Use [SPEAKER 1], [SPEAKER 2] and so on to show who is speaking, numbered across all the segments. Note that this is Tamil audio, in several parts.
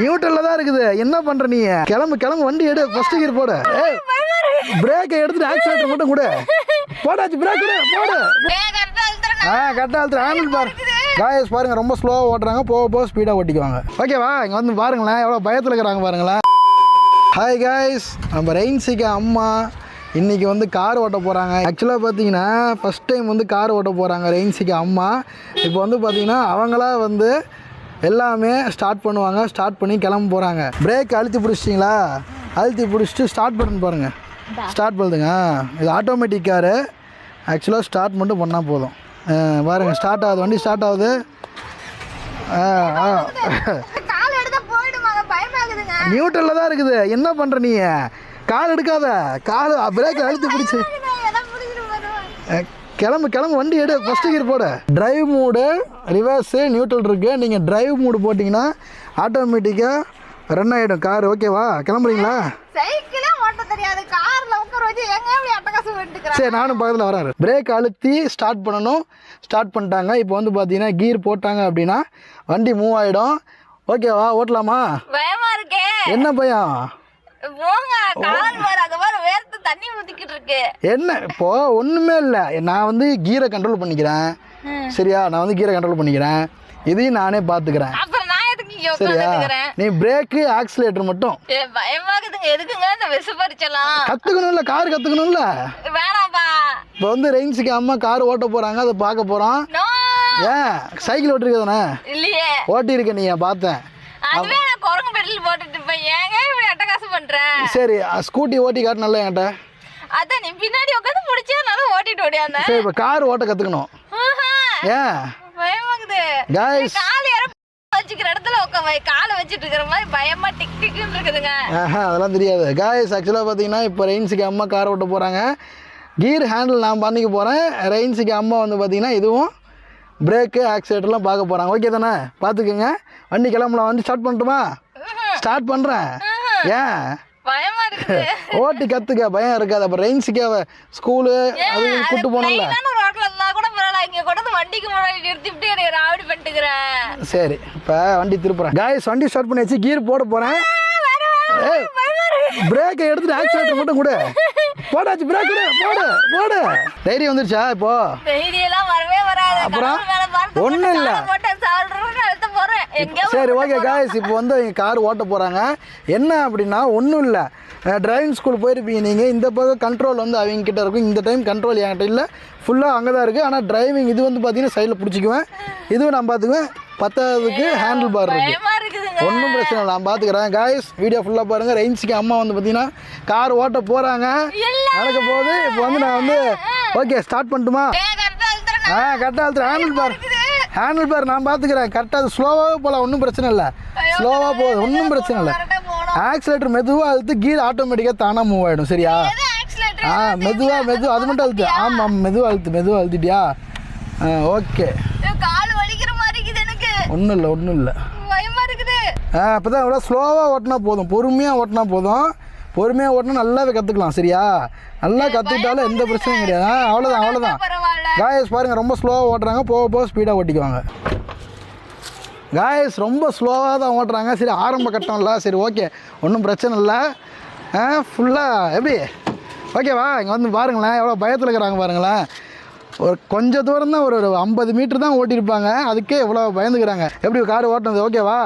[SPEAKER 1] நியூட்ரல்ல தான் இருக்குது. என்ன பண்ற நீ? கிளம்பு கிளம்பு வண்டி எடு. ஃபர்ஸ்ட் கியர் போடு. பிரேக்கை எடுத்துட்டு ஆக்சிலேட்டர் மட்டும் கொடு. போடாச்சு பிரேக் கொடு போடு.
[SPEAKER 2] ஆ
[SPEAKER 1] கரெக்டாக அழுத்துற. Handle bar. காயஸ் பாருங்க ரொம்ப ஸ்லோவாக ஓட்டுறாங்க. போக போக ஸ்பீடாக ஓட்டிக்குவாங்க. ஓகேவா இங்கே வந்து பாருங்களேன் எவ்வளோ பயத்தில் இருக்கிறாங்க பாருங்களேன். ஹாய் காய்ஸ் நம்ம ரெயின்சிக்கு அம்மா இன்றைக்கி வந்து கார் ஓட்ட போகிறாங்க ஆக்சுவலாக பார்த்தீங்கன்னா ஃபஸ்ட் டைம் வந்து கார் ஓட்ட போகிறாங்க ரெயின்சிக்கு அம்மா. இப்போ வந்து பார்த்தீங்கன்னா அவங்களா வந்து எல்லாமே ஸ்டார்ட் பண்ணுவாங்க. ஸ்டார்ட் பண்ணி கிளம்ப போகிறாங்க பிரேக் அழுத்தி பிடிச்சிட்டிங்களா? அழுத்தி பிடிச்சிட்டு ஸ்டார்ட் பண்ணு பாருங்கள் ஸ்டார்ட் பண்ணுதுங்க. இது ஆட்டோமேட்டிக் காரு ஆக்சுவலாக ஸ்டார்ட் மட்டும் பண்ணால் போதும். ஆ, பாருங்க ஸ்டார்ட் ஆகுது. வண்டி ஸ்டார்ட் ஆகுது. நியூட்ரலில் தான் இருக்குது. என்ன பண்ணுற நீ? கால் எடுக்காத. கால் பிரேக் அழுத்தி பிடிச்சி. கிளம்பு கிளம்பு வண்டி எடு. ஃபஸ்ட்டு கியர் போடு. டிரைவ் மூடு ரிவர்ஸு நியூட்ரல் இருக்குது நீங்கள் டிரைவ் மூடு போட்டிங்கன்னா ஆட்டோமேட்டிக்காக ரன் ஆகிடும் கார் ஓகேவா கிளம்புறீங்களா?
[SPEAKER 2] சைக்கிளே ஓட்ட தெரியாது. கார்ல உட்கார வச்சு எங்க எப்படி அட்டகாசம் விட்டுக்கிறேன்
[SPEAKER 1] சரி நானும் பக்கத்தில் வராரு பிரேக் அழுத்தி ஸ்டார்ட் பண்ணணும். ஸ்டார்ட் பண்ணிட்டாங்க. இப்போ வந்து பார்த்தீங்கன்னா கீர் போட்டாங்க அப்படின்னா வண்டி மூவ் ஆகிடும் ஓகேவா ஓட்டலாமா?
[SPEAKER 2] பயமா இருக்கே.
[SPEAKER 1] என்ன பயம்?
[SPEAKER 2] போங்க. வர தண்ணி ஊத்திக்கிட்டு இருக்கு
[SPEAKER 1] என்ன? இப்போ ஒன்றுமே இல்லை. நான் வந்து கீரை கண்ட்ரோல் பண்ணிக்கிறேன். சரியா? நான் வந்து கீரை கண்ட்ரோல் பண்ணிக்கிறேன். இதையும் நானே பார்த்துக்கிறேன்
[SPEAKER 2] அப்புறம் நான் எதுக்கு இங்க
[SPEAKER 1] சரியா? நீ பிரேக்கு ஆக்சிலேட்டர் மட்டும்.
[SPEAKER 2] பயமாகுதுங்க. எதுக்குங்க இந்த விசு பறிச்சலாம்
[SPEAKER 1] கற்றுக்கணும்ல கார் கற்றுக்கணும்ல
[SPEAKER 2] வேணாம்பா.
[SPEAKER 1] இப்போ வந்து ரெயின்ஸுக்கு அம்மா கார் ஓட்ட போகிறாங்க அதை பார்க்க போகிறோம்
[SPEAKER 2] நோ
[SPEAKER 1] ஏன்? சைக்கிள் ஓட்டிருக்கதானே
[SPEAKER 2] இல்லையே.
[SPEAKER 1] ஓட்டியிருக்க நீ பார்த்தேன்?
[SPEAKER 2] அதுவே நான் குரங்கு பெடல் போட்டுட்டு இருப்பேன் ஏங்க இப்படி அட்டகாசம் பண்றேன்
[SPEAKER 1] சரி ஸ்கூட்டி ஓட்டி காட்டினல என்கிட்ட.
[SPEAKER 2] அதான் நீ பின்னாடி உட்காந்து பிடிச்சா நல்லா ஓட்டிட்டு ஓடியாந்த
[SPEAKER 1] சரி இப்போ கார் ஓட்ட கற்றுக்கணும் ஏன்
[SPEAKER 2] பயமாகுது.
[SPEAKER 1] காய்ஸ்
[SPEAKER 2] கால் யாரோ வச்சுக்கிற இடத்துல உட்காந்து காலை வச்சுட்டு இருக்கிற மாதிரி பயமா டிக் டிக்னு இருக்குதுங்க.
[SPEAKER 1] ஆஹா அதெல்லாம் தெரியாது. காய்ஸ் ஆக்சுவலாக பார்த்தீங்கன்னா இப்போ ரெயின்ஸுக்கு அம்மா கார் ஓட்ட போகிறாங்க கீர் ஹேண்டில் நான் பண்ணிக்க போகிறேன் ரெயின்ஸுக்கு அம்மா வந்து பார்த்தீங்கன்னா இதுவும் பிரேக்கு ஆக்சிலேட்டர்லாம் பார்க்க போகிறாங்க ஓகே தானே? பார்த்துக்குங்க. வண்டி கிளம்பலாம். வந்து ஸ்டார்ட் பண்ணட்டுமா? ஸ்டார்ட் பண்ணுறேன் ஏன்? ஓட்டி கற்றுக்க பயம் இருக்காது. அப்புறம் ரெயின்ஸுக்கு ஸ்கூலு அது கூட்டு
[SPEAKER 2] பண்ணிட்டுக்கிறேன்
[SPEAKER 1] சரி. இப்போ வண்டி திருப்புறேன். காய்ஸ் வண்டி ஸ்டார்ட் பண்ணி வச்சு கீர் போட போகிறேன் பிரேக்கை எடுத்துட்டு ஆக்சிலேட்டர் மட்டும் கொடு. போடாச்சு பிரேக் போடு போடு. தைரியம் வந்துருச்சா இப்போ? அப்புறம்? ஒண்ணும் இல்ல. சரி ஓகே காய்ஸ் இப்போ வந்து இங்கே கார் ஓட்ட போகிறாங்க என்ன அப்படின்னா ஒன்றும் இல்லை. டிரைவிங் ஸ்கூல் போயிருப்பீங்க நீங்கள் இந்த பக்கம் கண்ட்ரோல் வந்து அவங்க கிட்ட இருக்கும். இந்த டைம் கண்ட்ரோல் என்கிட்ட இல்லை. ஃபுல்லாக அங்கே தான் இருக்குது ஆனால் டிரைவிங் இது வந்து பார்த்தீங்கன்னா சைடில் பிடிச்சிக்குவேன். இதுவும் நான் பார்த்துக்குவேன் பத்தாவதுக்கு ஹேண்டில் பார் இருக்குது ஒன்றும் பிரச்சனை இல்லை. நான் பார்த்துக்கிறேன் காய்ஸ் வீடியோ ஃபுல்லாக பாருங்கள் ரெயின்ஸுக்கு அம்மா வந்து பார்த்தீங்கன்னா கார் ஓட்ட போகிறாங்க நடக்க போகுது. இப்போ வந்து நான் வந்து ஓகே ஸ்டார்ட் பண்ணட்டுமா? ஆ கரெக்டாக அழுத்துறேன் ஹேண்டில் பார். ஹேண்டில் பார் நான் பார்த்துக்கிறேன் கரெக்டாக அது ஸ்லோவாகவே போகலாம் ஒன்றும் பிரச்சனை இல்லை. ஸ்லோவாக போகுது ஒன்றும் பிரச்சனை இல்லை. ஆக்சிலேட்டர் மெதுவாக அழுத்து கீர் ஆட்டோமேட்டிக்காக தானாக மூவ் ஆகிடும் சரியா? ஆ மெதுவாக மெதுவாக அது மட்டும் அழுத்து. ஆமாம் ஆமாம் மெதுவாக அழுத்து மெதுவாக அழுத்திட்டியா? ஆ ஓகே ஒன்றும் இல்லை ஒன்றும் இல்லை. ஆ இப்போ தான் எவ்வளோ ஸ்லோவாக ஓட்டினா போதும் பொறுமையாக ஓட்டினா போதும். பொறுமையாக ஓட்டினா நல்லாவே கற்றுக்கலாம் சரியா? நல்லா கற்றுக்கிட்டாலும் எந்த பிரச்சனையும் கிடையாது. அவ்வளோதான் அவ்வளோதான் காயஸ் பாருங்கள் ரொம்ப ஸ்லோவாக ஓட்டுறாங்க. போக போக ஸ்பீடாக ஓட்டிக்குவாங்க. காயஸ் ரொம்ப ஸ்லோவாக தான் ஓட்டுறாங்க. சரி ஆரம்ப கட்டம் இல்லை சரி ஓகே ஒன்றும் பிரச்சனை இல்லை. ஆ ஃபுல்லாக எப்படி? ஓகேவா இங்கே வந்து பாருங்களேன் எவ்வளோ பயத்தில் இருக்கிறாங்க பாருங்களேன். ஒரு கொஞ்சம் தூரம் தான் ஒரு ஒரு ஐம்பது மீட்டர் தான் ஓட்டியிருப்பாங்க. அதுக்கே எவ்வளோ பயந்துக்கிறாங்க. எப்படி கார் ஓட்டுனது ஓகேவா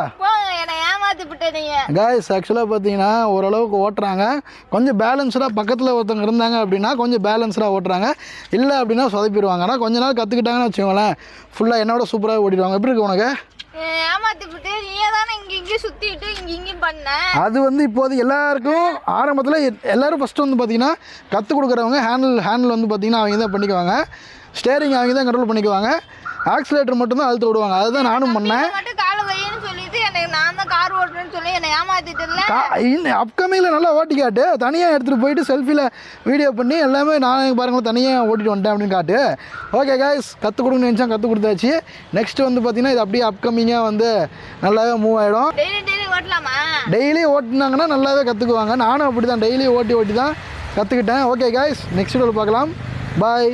[SPEAKER 1] காய்ஸ் ஆக்சுவலாக பார்த்தீங்கன்னா ஓரளவுக்கு ஓட்டுறாங்க. கொஞ்சம் பேலன்ஸ்டாக பக்கத்தில் ஒருத்தவங்க இருந்தாங்க அப்படின்னா கொஞ்சம் பேலன்ஸ்டாக ஓட்டுறாங்க. இல்லை அப்படின்னா சொதப்பிடுவாங்க. ஆனால் கொஞ்ச நாள் கற்றுக்கிட்டாங்கன்னு வச்சுக்கோங்களேன். ஃபுல்லாக என்னோட சூப்பராக ஓட்டிடுவாங்க எப்படி இருக்கு உனக்கு? அது வந்து இப்போது எல்லாருக்கும் ஆரம்பத்தில் எல்லாரும் ஃபஸ்ட்டு வந்து பார்த்தீங்கன்னா கற்றுக் கொடுக்குறவங்க ஹேண்டில் ஹேண்டில் வந்து பார்த்தீங்கன்னா அவங்க தான் பண்ணிக்குவாங்க. ஸ்டேரிங் அவங்க தான் கண்ட்ரோல் பண்ணிக்குவாங்க. ஆக்சிலேட்டர் மட்டும்தான் அழுத்த விடுவாங்க. அதுதான் நானும் பண்ணேன்
[SPEAKER 2] நீ மட்டும் காலை வையன்னு சொல்லிட்டு எனக்கு நான் தான் கார் ஓட்டுறேன்னு சொல்லி என்னை ஏமாத்திட்டு இல்ல
[SPEAKER 1] கா இன்னும் அப்கமிங்கில் நல்லா ஓட்டி காட்டு. தனியாக எடுத்துகிட்டு போயிட்டு செல்ஃபியில் வீடியோ பண்ணி எல்லாமே நானே பாருங்களேன் தனியாக ஓட்டிட்டு வந்துட்டேன் அப்படின்னு காட்டு. ஓகே காய்ஸ் கற்றுக் கொடுங்கன்னு நினச்சா கற்றுக் கொடுத்தாச்சு. நெக்ஸ்ட் வந்து பார்த்தீங்கன்னா இது அப்படியே அப்கமிங்காக வந்து நல்லாவே மூவ் ஆகிடும் டெய்லி ஓட்டினாங்கன்னா நல்லாவே கற்றுக்குவாங்க நானும் அப்படி தான் டெய்லி ஓட்டி ஓட்டி தான் கற்றுக்கிட்டேன் ஓகே காய்ஸ் நெக்ஸ்ட் வீடியோவில் பார்க்கலாம். பாய்